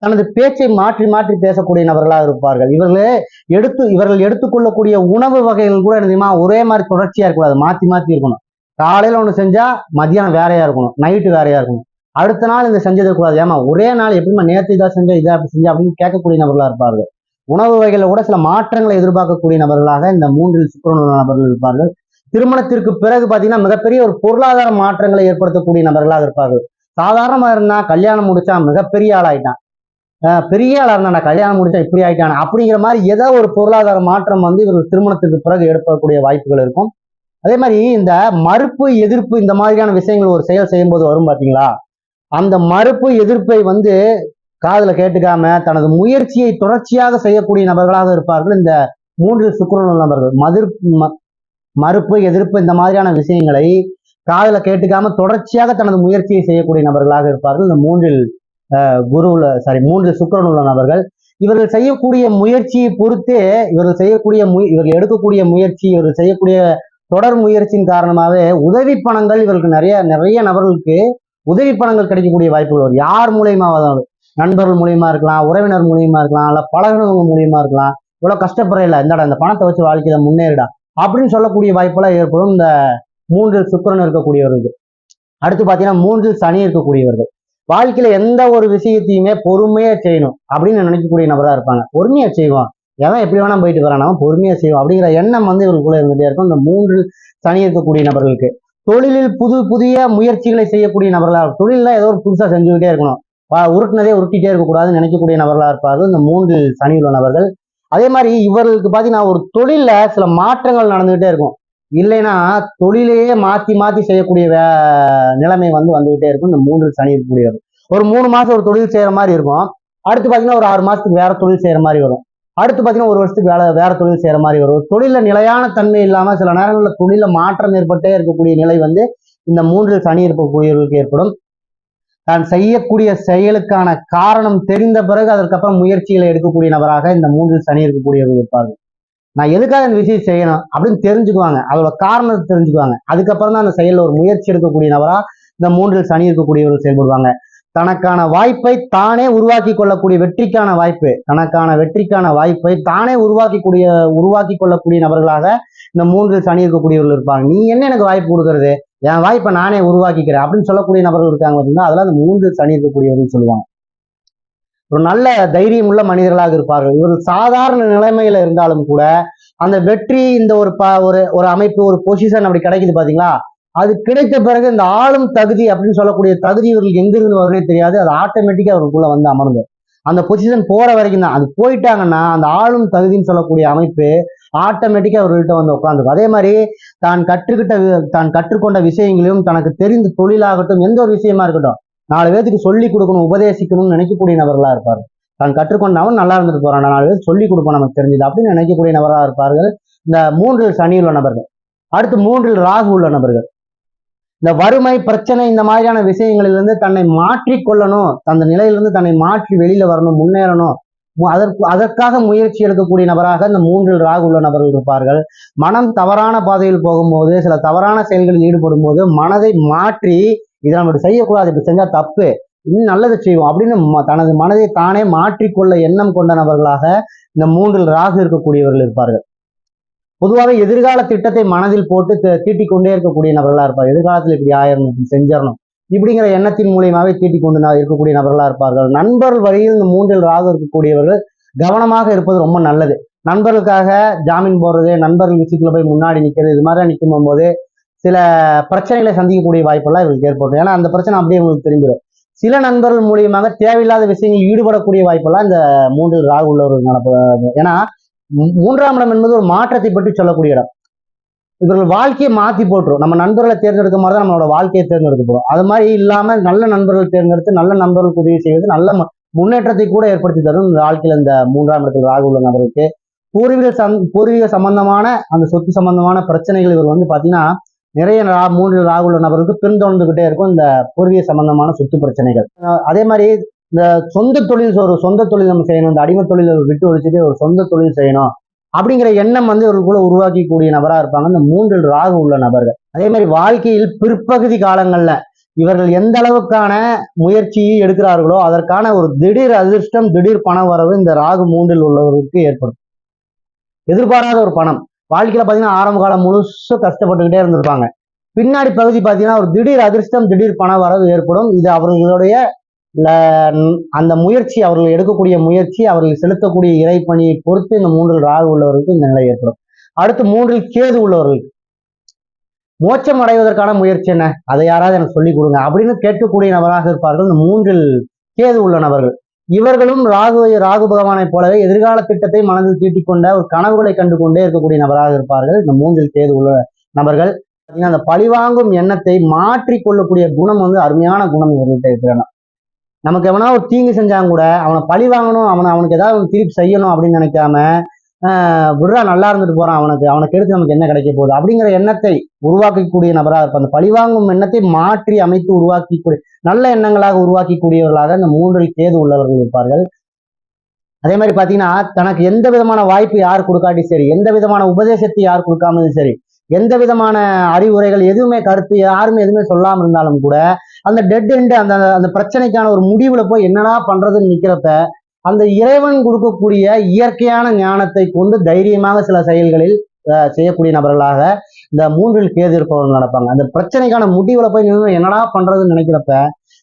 Speaker 1: தனது பேச்சை மாற்றி மாற்றி பேசக்கூடிய நபர்களாக இருப்பார்கள். இவர்களே எடுத்து இவர்கள் எடுத்துக்கொள்ளக்கூடிய உணவு வகைகள் கூட என்ன ஒரே மாதிரி தொடர்ச்சியா இருக்கக்கூடாது. மாற்றி மாத்தி இருக்கணும். காலையில ஒண்ணு செஞ்சா மதியானம் வேறையா இருக்கணும். நைட்டு வேறையா இருக்கணும். அடுத்த நாள் இந்த செஞ்சது கூடாது. ஏமா ஒரே நாள் எப்படிமா நேற்று இதாக செஞ்சா இதை அப்படி செஞ்சா அப்படின்னு கேட்கக்கூடிய நபர்களா இருப்பார்கள். உணவு வகையில கூட சில மாற்றங்களை எதிர்பார்க்கக்கூடிய நபர்களாக இந்த மூன்றில் சுக்கிரன் நபர்கள் இருப்பார்கள். திருமணத்திற்கு பிறகு பாத்தீங்கன்னா மிகப்பெரிய ஒரு பொருளாதார மாற்றங்களை ஏற்படுத்தக்கூடிய நபர்களாக இருப்பார்கள். சாதாரணமா இருந்தா கல்யாணம் முடிச்சா மிகப்பெரிய ஆளாயிட்டான். பெரிய ஆளா இருந்தா கல்யாணம் முடிச்சா இப்படி ஆயிட்டான்? அப்படிங்கிற மாதிரி ஏதோ ஒரு பொருளாதார மாற்றம் வந்து இவர்கள் திருமணத்துக்கு பிறகு ஏற்படக்கூடிய வாய்ப்புகள் இருக்கும். அதே மாதிரி இந்த மறுப்பு எதிர்ப்பு இந்த மாதிரியான விஷயங்கள் ஒரு செயல் செய்யும்போது வரும் பாத்தீங்களா அந்த மறுப்பு எதிர்ப்பை வந்து காதுல கேட்டுக்காம தனது முயற்சியை தொடர்ச்சியாக செய்யக்கூடிய நபர்களாக இருப்பார்கள் இந்த மூன்று சுக்கிரன் நபர்கள். மதிர் மறுப்பு எதிர்ப்பு இந்த மாதிரியான விஷயங்களை காதுல கேட்டுக்காம தொடர்ச்சியாக தனது முயற்சியை செய்யக்கூடிய நபர்களாக இருப்பார்கள். இந்த மூன்றில் அஹ், சாரி மூன்றில் சுக்கிரன் உள்ள நபர்கள். இவர்கள் செய்யக்கூடிய முயற்சியை பொறுத்தே இவர்கள் செய்யக்கூடிய முய இவர்கள் எடுக்கக்கூடிய முயற்சி இவர்கள் செய்யக்கூடிய தொடர் முயற்சியின் காரணமாகவே உதவி பணங்கள் இவர்களுக்கு நிறைய நிறைய நபர்களுக்கு உதவி பணங்கள் கிடைக்கக்கூடிய வாய்ப்புகள் வரும். யார் மூலயமாவது நண்பர்கள் மூலியமா இருக்கலாம் உறவினர் மூலியமா இருக்கலாம் இல்ல பழகினவங்க மூலியமா இருக்கலாம். இவ்வளவு கஷ்டப்படுற இல்ல. இந்தடா இந்த பணத்தை வச்சு வாழ்க்கையில முன்னேறிடா. அப்படின்னு சொல்லக்கூடிய வாய்ப்பெல்லாம் ஏற்படும் இந்த மூன்றில் சுக்கரன் இருக்கக்கூடியவர்கள். அடுத்து பாத்தீங்கன்னா மூன்றில் சனி இருக்கக்கூடியவர்கள். வாழ்க்கையில எந்த ஒரு விஷயத்தையுமே பொறுமையா செய்யணும் அப்படின்னு நினைக்கக்கூடிய நபரா இருப்பாங்க. பொறுமையா செய்வோம். எவன் எப்படி வேணா போயிட்டு வரான் பொறுமையா செய்வோம் அப்படிங்கிற எண்ணம் வந்து இவருக்குள்ள இருந்துட்டே இருக்கும். இந்த மூன்றில் சனி இருக்கக்கூடிய நபர்களுக்கு. தொழிலில் புது புதிய முயற்சிகளை செய்யக்கூடிய நபர்களா தொழிலில் ஏதோ ஒரு புதுசா செஞ்சுக்கிட்டே இருக்கணும். உருட்டினதே உருட்டிட்டே இருக்கக்கூடாதுன்னு நினைக்கக்கூடிய நபர்களாக இருப்பார்கள். இந்த மூன்றில் சனி உள்ள நபர்கள். அதே மாதிரி இவர்களுக்கு பார்த்தீங்கன்னா ஒரு தொழிலில் சில மாற்றங்கள் நடந்துகிட்டே இருக்கும். இல்லைன்னா தொழிலையே மாற்றி மாற்றி செய்யக்கூடிய வே- நிலைமை வந்து வந்துகிட்டே இருக்கும். இந்த மூன்று சனி இருக்கக்கூடியவர் ஒரு மூணு மாதம் ஒரு தொழில் செய்கிற மாதிரி இருக்கும். அடுத்து பார்த்தீங்கன்னா ஒரு ஆறு மாதத்துக்கு வேற தொழில் செய்கிற மாதிரி வரும். அடுத்து பார்த்தீங்கன்னா ஒரு வருஷத்துக்கு வேலை வேற தொழில் செய்கிற மாதிரி வரும். தொழிலில் நிலையான தன்மை இல்லாமல் சில நேரங்களில் தொழிலில் மாற்றம் ஏற்பட்டே இருக்கக்கூடிய நிலை வந்து இந்த மூன்றில் சனி இருக்கக்கூடியவர்களுக்கு ஏற்படும். தான் செய்யக்கூடிய செயலுக்கான காரணம் தெரிந்த பிறகு அதற்கப்புறம் முயற்சிகளை எடுக்கக்கூடிய நபராக இந்த மூன்றில் சனி இருக்கக்கூடியவர்கள் இருப்பார்கள். நான் எதுக்காக இந்த விஷயம் செய்யணும் அப்படின்னு தெரிஞ்சுக்குவாங்க. அதோட காரணத்தை தெரிஞ்சுக்குவாங்க. அதுக்கப்புறம் தான் அந்த செயலில் ஒரு முயற்சி எடுக்கக்கூடிய நபரா இந்த மூன்றில் சனி இருக்கக்கூடியவர்கள் செயல்படுவாங்க. தனக்கான வாய்ப்பை தானே உருவாக்கி கொள்ளக்கூடிய வெற்றிக்கான வாய்ப்பு தனக்கான வெற்றிக்கான வாய்ப்பை தானே உருவாக்கி கூடிய உருவாக்கி கொள்ளக்கூடிய நபர்களாக இந்த மூன்றில் சனி இருக்கக்கூடியவர்கள் இருப்பாங்க. நீ என்ன எனக்கு வாய்ப்பு கொடுக்கறது? என் வாய்ப்பை நானே உருவாக்கிக்கிறேன் அப்படின்னு சொல்லக்கூடிய நபர்கள் இருக்காங்க பார்த்தீங்கன்னா அதெல்லாம் அந்த மூன்றில் சனி இருக்கக்கூடியவர்கள் சொல்லுவாங்க. ஒரு நல்ல தைரியம் உள்ள மனிதர்களாக இருப்பார்கள். இவர்கள் சாதாரண நிலைமையில இருந்தாலும் கூட அந்த வெற்றி இந்த ஒரு ப ஒரு ஒரு அமைப்பு ஒரு பொசிஷன் அப்படி கிடைக்குது பாத்தீங்களா அது கிடைத்த பிறகு இந்த ஆளும் தகுதி அப்படின்னு சொல்லக்கூடிய தகுதி இவர்களுக்கு எங்கிருந்து வரும்னே தெரியாது. அது ஆட்டோமேட்டிக்காக அவருக்குள்ள வந்து அமர்ந்து. அந்த பொசிஷன் போற வரைக்கும் தான். அது போயிட்டாங்கன்னா அந்த ஆளும் தகுதின்னு சொல்லக்கூடிய அமைப்பு ஆட்டோமேட்டிக்காக அவர்கள்ட்ட வந்து உட்காந்துருக்கும் அதே மாதிரி தான் கற்றுக்கிட்ட தான் கற்றுக்கொண்ட விஷயங்களையும் தனக்கு தெரிந்த தொழிலாகட்டும் எந்த ஒரு விஷயமா இருக்கட்டும் நாலு பேத்துக்கு சொல்லி கொடுக்கணும் உபதேசிக்கணும்னு நினைக்கக்கூடிய நபர்களா இருப்பார். தான் கற்றுக்கொண்டவன் நல்லா இருந்துட்டு போறான். நாலு பேர் சொல்லி கொடுப்போம் நமக்கு தெரிஞ்சது அப்படின்னு நினைக்கக்கூடிய நபராக இருப்பார்கள். இந்த மூன்றில் சனி உள்ள நபர்கள். அடுத்து மூன்றில் ராகு உள்ள நபர்கள். இந்த வறுமை பிரச்சனை இந்த மாதிரியான விஷயங்களிலிருந்து தன்னை மாற்றி கொள்ளணும் அந்த நிலையிலிருந்து தன்னை மாற்றி வெளியில வரணும் முன்னேறணும். அதற்கு அதற்காக முயற்சி எடுக்கக்கூடிய நபராக இந்த மூன்றில் ராகு உள்ள நபர்கள் இருப்பார்கள். மனம் தவறான பாதையில் போகும்போது சில தவறான செயல்களில் ஈடுபடும் போது மனதை மாற்றி இதை நம்ம செய்யக்கூடாது இப்படி செஞ்சா தப்பு. இன்னும் நல்லது செய்வோம் அப்படின்னு தனது மனதை தானே மாற்றிக்கொள்ள எண்ணம் கொண்ட நபர்களாக இந்த மூன்றில் ராகு இருக்கக்கூடியவர்கள் இருப்பார்கள். பொதுவாக எதிர்கால திட்டத்தை மனதில் போட்டு தி- கொண்டே இருக்கக்கூடிய நபர்களா இருப்பார். எதிர்காலத்தில் இப்படி ஆயிரணும் இப்படி செஞ்சிடணும் இப்படிங்கிற எண்ணத்தின் மூலியமாவே தீட்டி கொண்டு இருக்கக்கூடிய நபர்களா இருப்பார்கள். நண்பர்கள் வழியில் இந்த மூன்றில் ராகு இருக்கக்கூடியவர்கள் கவனமாக இருப்பது ரொம்ப நல்லது. நண்பர்களுக்காக ஜாமீன் போடுறது நண்பர்கள் விஷயத்துல போய் முன்னாடி நிற்கிறது இது மாதிரி நிற்கும் போது சில பிரச்சனைகளை சந்திக்கக்கூடிய வாய்ப்பெல்லாம் இவங்களுக்கு ஏற்படும். ஏன்னா அந்த பிரச்சனை அப்படியே உங்களுக்கு தெரிஞ்சிடும். சில நண்பர்கள் மூலியமாக தேவையில்லாத விஷயங்கள் ஈடுபடக்கூடிய வாய்ப்பெல்லாம் இந்த மூன்றில் ராகு உள்ளவர்கள் நடப்பு ஏன்னா மூன்றாம் இடம் என்பது ஒரு மாற்றத்தை பற்றி சொல்லக்கூடிய இடம். இவர்கள் வாழ்க்கையை மாத்தி போட்டுரும். நம்ம நண்பர்களை தேர்ந்தெடுக்க மாதிரி தான் நம்மளோட வாழ்க்கையை தேர்ந்தெடுக்க போகிறோம் அது மாதிரி இல்லாம நல்ல நண்பர்கள் தேர்ந்தெடுத்து நல்ல நண்பர்களுக்கு உதவி செய்வது நல்ல முன்னேற்றத்தை கூட ஏற்படுத்தி தரும் இந்த வாழ்க்கையில இந்த மூன்றாம் இடத்தில் ராகு உள்ள நபருக்கு. பூர்வீக சம் பூர்வீக சம்பந்தமான அந்த சொத்து சம்பந்தமான பிரச்சனைகள் இவர் வந்து பாத்தீங்கன்னா நிறைய ரா- மூன்று ராகு உள்ள நபருக்கு பின்தொடர்ந்துகிட்டே இருக்கும் இந்த பூர்வீக சம்பந்தமான சொத்து பிரச்சனைகள். அதே மாதிரி இந்த சொந்த தொழில் ஒரு சொந்த தொழில் நம்ம செய்யணும். இந்த அடிமை தொழிலை விட்டு ஒழிச்சுட்டு ஒரு சொந்த தொழில் செய்யணும். அப்படிங்கிற எண்ணம் வந்து இவர்களுக்குள்ள உருவாக்கக்கூடிய நபரா இருப்பாங்க. இந்த மூன்றில் ராகு உள்ள நபர்கள். அதே மாதிரி வாழ்க்கையில் பிற்பகுதி காலங்கள்ல இவர்கள் எந்த அளவுக்கான முயற்சியை எடுக்கிறார்களோ அதற்கான ஒரு திடீர் அதிர்ஷ்டம் திடீர் பண வரவு இந்த ராகு மூன்றில் உள்ளவருக்கு ஏற்படும். எதிர்பாராத ஒரு பணம். வாழ்க்கையில பாத்தீங்கன்னா ஆரம்ப காலம் முழுசும் கஷ்டப்பட்டுக்கிட்டே இருந்திருப்பாங்க. பின்னாடி பகுதி பாத்தீங்கன்னா ஒரு திடீர் அதிர்ஷ்டம் திடீர் பண வரவு ஏற்படும். இது அவர்களுடைய அந்த முயற்சி அவர்கள் எடுக்கக்கூடிய முயற்சி அவர்கள் செலுத்தக்கூடிய இறைப்பணியை பொறுத்து இந்த மூன்றில் ராகு உள்ளவர்களுக்கு இந்த நிலை ஏற்படும். அடுத்து மூன்றில் கேது உள்ளவர்களுக்கு. மோட்சம் அடைவதற்கான முயற்சி என்ன? அதை யாராவது எனக்கு சொல்லிக் கொடுங்க அப்படின்னு கேட்கக்கூடிய நபராக இருப்பார்கள். இந்த மூன்றில் கேது உள்ள நபர்கள். இவர்களும் ராகு ராகு பகவானை போலவே எதிர்கால திட்டத்தை மனதில் தீட்டிக் கொண்ட ஒரு கனவுகளை கண்டு கொண்டே இருக்கக்கூடிய நபராக இருப்பார்கள். இந்த மூன்றில் கேது உள்ள நபர்கள். அந்த பழிவாங்கும் எண்ணத்தை மாற்றிக் கொள்ளக்கூடிய குணம் வந்து அருமையான குணம் இவர்கள்ட்ட இருக்கிறாங்க நமக்கு எவனா ஒரு தீங்கு செஞ்சாங்க கூட அவனை பழி வாங்கணும் அவனை அவனுக்கு ஏதாவது திருப்பி செய்யணும் அப்படின்னு நினைக்காம ஆஹ் நல்லா இருந்துட்டு போறான் அவனுக்கு. அவனுக்கு எடுத்து நமக்கு என்ன கிடைக்க போகுது? அப்படிங்கிற எண்ணத்தை உருவாக்கக்கூடிய நபராக இருப்பார் அந்த பழிவாங்கும் எண்ணத்தை மாற்றி அமைத்து உருவாக்கக்கூடிய நல்ல எண்ணங்களாக உருவாக்கக்கூடியவர்களாக இந்த மூன்றில் கேது உள்ளவர்கள் இருப்பார்கள். அதே மாதிரி பாத்தீங்கன்னா தனக்கு எந்த விதமான வாய்ப்பு யார் கொடுக்காட்டி சரி எந்த விதமான உபதேசத்தை யார் கொடுக்காமது சரி எந்த விதமான அறிவுரைகள் எதுவுமே கருத்து யாருமே எதுவுமே சொல்லாம இருந்தாலும் கூட அந்த டெட் எண்டு அந்த அந்த பிரச்சனைக்கான ஒரு முடிவுல போய் என்னடா பண்றதுன்னு நிக்கிறப்ப அந்த இறைவன் கொடுக்கக்கூடிய இயற்கையான ஞானத்தை கொண்டு தைரியமாக சில செயல்களில் செய்யக்கூடிய நபர்களாக இந்த மூன்றில் கேது இருப்பவர்கள் நடப்பாங்க. அந்த பிரச்சனைக்கான முடிவுல போய் நின்று என்னடா பண்றதுன்னு நினைக்கிறப்ப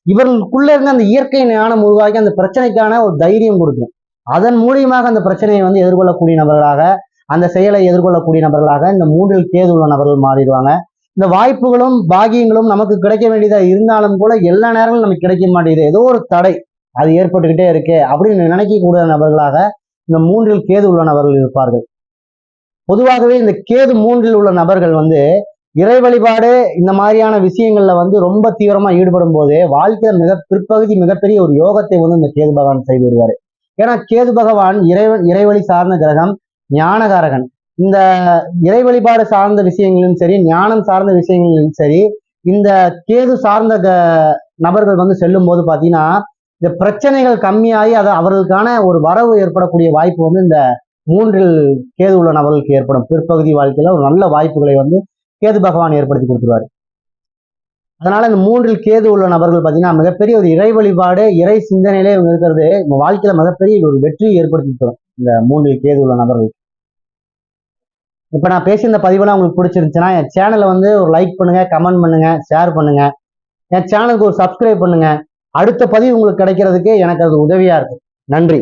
Speaker 1: இவர்களுக்குள்ள இருந்து அந்த இயற்கை ஞானம் உருவாக்கி அந்த பிரச்சனைக்கான ஒரு தைரியம் கொடுக்கும். அதன் மூலியமாக அந்த பிரச்சனையை வந்து எதிர்கொள்ளக்கூடிய நபர்களாக அந்த செயலை எதிர்கொள்ளக்கூடிய நபர்களாக இந்த மூன்றில் கேது உள்ள நபர்கள் மாறிடுவாங்க. இந்த வாய்ப்புகளும் பாகியங்களும் நமக்கு கிடைக்க வேண்டியதா இருந்தாலும் கூட எல்லா நேரங்களும் நமக்கு கிடைக்க மாட்டேங்குது. ஏதோ ஒரு தடை அது ஏற்பட்டுக்கிட்டே இருக்கு அப்படின்னு நினைக்கக்கூடிய நபர்களாக இந்த மூன்றில் கேது உள்ள நபர்கள் இருப்பார்கள். பொதுவாகவே இந்த கேது மூன்றில் உள்ள நபர்கள் வந்து இறை வழிபாடு இந்த மாதிரியான விஷயங்கள்ல வந்து ரொம்ப தீவிரமா ஈடுபடும் போது வாழ்க்கையில மிக பிற்பகுதி மிகப்பெரிய ஒரு யோகத்தை வந்து இந்த கேது பகவான் செய்து வருவாரு. ஏன்னா கேது பகவான் இறைவன் இறைவழி சார்ந்த கிரகம் ஞானகாரகன். இந்த இறை வழிபாடு சார்ந்த விஷயங்களிலும் சரி ஞானம் சார்ந்த விஷயங்களிலும் சரி இந்த கேது சார்ந்த க- நபர்கள் வந்து செல்லும் போது பாத்தீங்கன்னா இந்த பிரச்சனைகள் கம்மியாகி அது அவர்களுக்கான ஒரு வரவு ஏற்படக்கூடிய வாய்ப்பு வந்து இந்த மூன்றில் கேது உள்ள நபர்களுக்கு ஏற்படும். பிற்பகுதி வாழ்க்கையில ஒரு நல்ல வாய்ப்புகளை வந்து கேது பகவான் ஏற்படுத்தி கொடுத்துருவாரு. அதனால இந்த மூன்றில் கேது உள்ள நபர்கள் பார்த்தீங்கன்னா மிகப்பெரிய ஒரு இறை வழிபாடு இறை சிந்தனையிலே இவங்க இருக்கிறது உங்க வாழ்க்கையில மிகப்பெரிய ஒரு வெற்றியை ஏற்படுத்தி தரும் இந்த மூன்றில் கேது உள்ள நபர்கள் இப்போ நான் பேசி இந்த பதிவெல்லாம் உங்களுக்கு பிடிச்சிருந்துச்சுன்னா என் சேனலை வந்து ஒரு லைக் பண்ணுங்க கமெண்ட் பண்ணுங்க ஷேர் பண்ணுங்க. என் சேனலுக்கு ஒரு சப்ஸ்கிரைப் பண்ணுங்க. அடுத்த பதிவு உங்களுக்கு கிடைக்கிறதுக்கு எனக்கு அது உதவியா இருக்கு நன்றி.